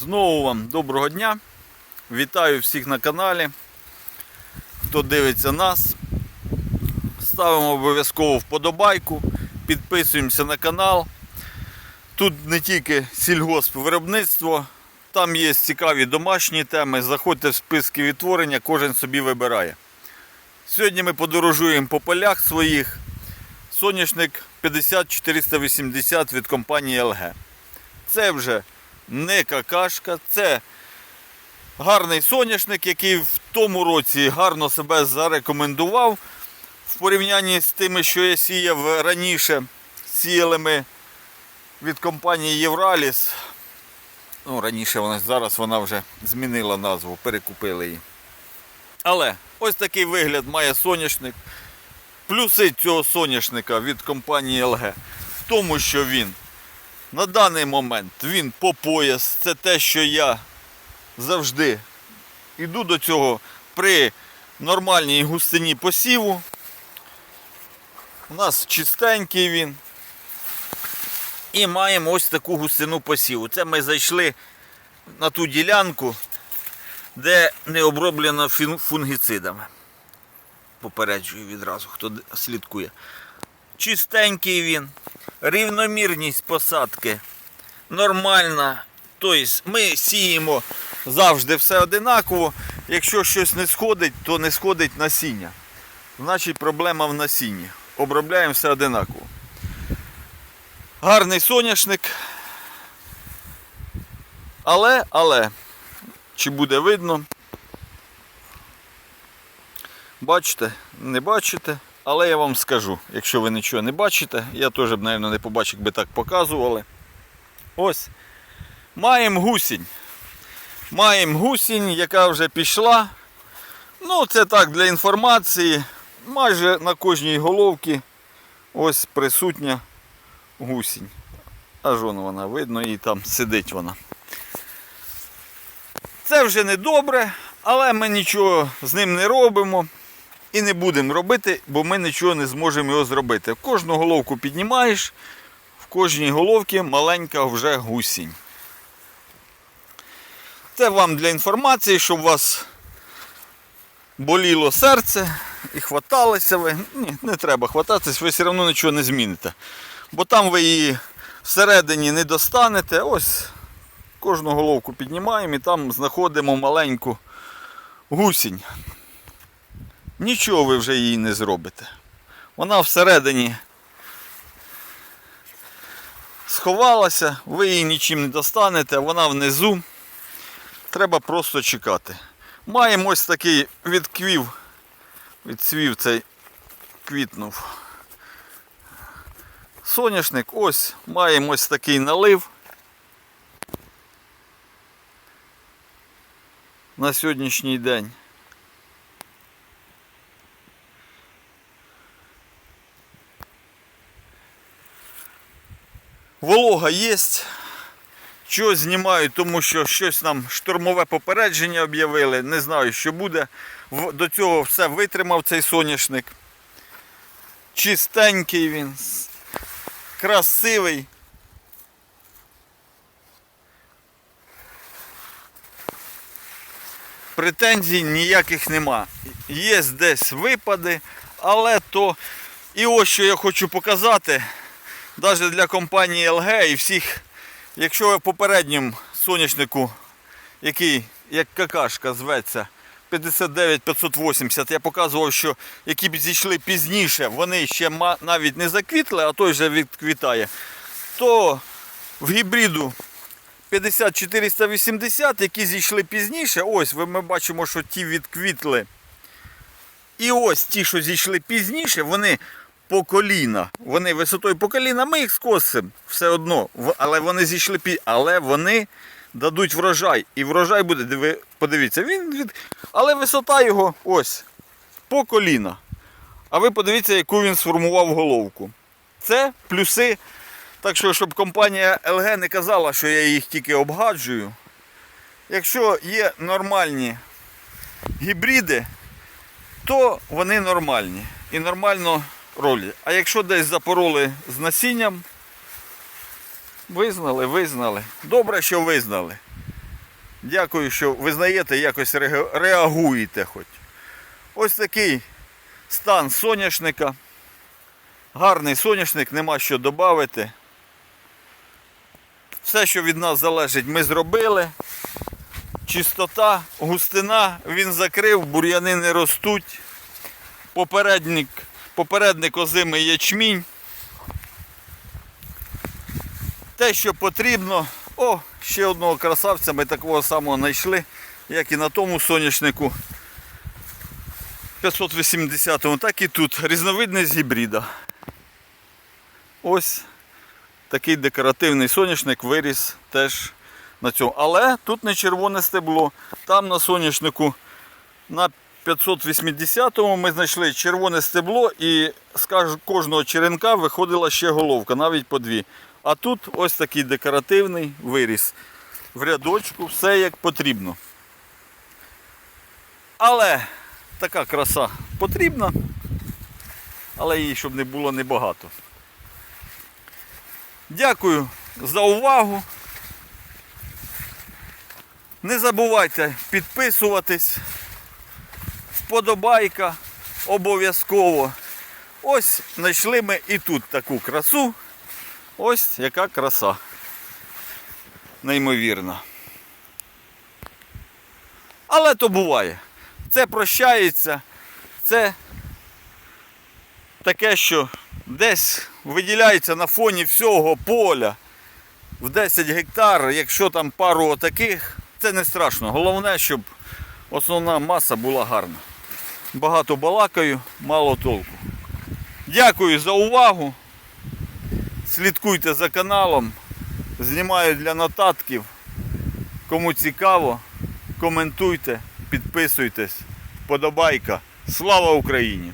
Знову вам доброго дня. Вітаю всіх на каналі. Хто дивиться нас. Ставимо обов'язково вподобайку, підписуємося на канал. Тут не тільки сільгосп виробництво, там є цікаві домашні теми. Заходьте в списки відтворення, кожен собі вибирає. Сьогодні ми подорожуємо по полях своїх. Соняшник 50480 від компанії LG. Це вже не какашка, це гарний соняшник, який в тому році гарно себе зарекомендував в порівнянні з тими, що я сіяв раніше. Сіяли ми від компанії Євраліс. Ну, раніше вона зараз вона вже змінила назву, перекупили її. Але ось такий вигляд має соняшник. Плюси цього соняшника від компанії LG в тому, що він на даний момент він по пояс. Це те, що я завжди йду до цього при нормальній густині посіву. У нас чистенький він. І маємо ось таку густину посіву. Це ми зайшли на ту ділянку, де не оброблено фунгіцидами. Попереджую відразу, хто слідкує. Чистенький він, рівномірність посадки нормальна. Тобто ми сіємо завжди все одинаково. Якщо щось не сходить, то не сходить насіння. Значить проблема в насінні. Обробляємо все одинаково. Гарний соняшник. Але, але, чи буде видно? Бачите, не бачите, але я вам скажу, якщо ви нічого не бачите, я теж, б, мабуть, не побачив, би так показували. Ось. Маємо гусінь. Маємо гусінь, яка вже пішла. Ну, це так для інформації. Майже на кожній головці ось присутня гусінь. Аж вон вона видно і там сидить вона. Це вже не добре, але ми нічого з ним не робимо і не будемо робити, бо ми нічого не зможемо його зробити. Кожну головку піднімаєш, в кожній головці маленька вже гусінь. Це вам для інформації, щоб у вас боліло серце і хваталися ви. Ні, не треба хвататись, ви все одно нічого не зміните. Бо там ви її всередині не достанете. Ось кожну головку піднімаємо і там знаходимо маленьку гусінь. Нічого ви вже їй не зробите. Вона всередині сховалася, ви її нічим не достанете, вона внизу. Треба просто чекати. Маємо ось такий відквів, відцвів цей квітнув. Соняшник, ось маємо ось такий налив. На сьогоднішній день. Волога є. Чого знімаю, тому що щось нам штурмове попередження об'явили. Не знаю, що буде. До цього все витримав цей соняшник. Чистенький він, красивий. Претензій ніяких нема. Є десь випади, але то. І ось що я хочу показати, навіть для компанії LG і всіх Якщо попередньому соняшнику, який як какашка зветься, 59580, я показував, що які б зійшли пізніше, вони ще навіть не заквітли, а той вже відквітає, то в гібриду 50480, які зійшли пізніше, ось ми бачимо, що ті відквітли. І ось ті, що зійшли пізніше, вони по коліна. Вони висотою по коліна, ми їх скосимо все одно. Але вони зійшли пі... Але вони дадуть врожай. І врожай буде, диви, подивіться, він від... але висота його ось по коліна. А ви подивіться, яку він сформував головку. Це плюси. Так що, щоб компанія LG не казала, що я їх тільки обгаджую. Якщо є нормальні гібриди, то вони нормальні і нормально роблять. А якщо десь запороли з насінням, визнали, визнали. Добре, що визнали. Дякую, що визнаєте, якось реагуєте хоч. Ось такий стан соняшника. Гарний соняшник, нема що додати. Все, що від нас залежить, ми зробили. Чистота, густина, він закрив, бур'яни не ростуть. Попередник, попередник озимий ячмінь. Те, що потрібно. О, ще одного красавця ми такого самого знайшли, як і на тому соняшнику 580-му, так і тут. Різновидність гібрида. Ось такий декоративний соняшник виріс теж на цьому. Але тут не червоне стебло. Там на соняшнику на 580-му ми знайшли червоне стебло і з кожного черенка виходила ще головка, навіть по дві. А тут ось такий декоративний виріс. В рядочку все як потрібно. Але така краса потрібна, але її щоб не було небагато. Дякую за увагу. Не забувайте підписуватись. Вподобайка обов'язково. Ось знайшли ми і тут таку красу. Ось яка краса. Неймовірна. Але то буває. Це прощається. Це таке, що десь виділяється на фоні всього поля в 10 гектар, якщо там пару отаких, це не страшно. Головне, щоб основна маса була гарна. Багато балакаю, мало толку. Дякую за увагу. Слідкуйте за каналом. Знімаю для нотатків. Кому цікаво, коментуйте, підписуйтесь. Подобайка. Слава Україні!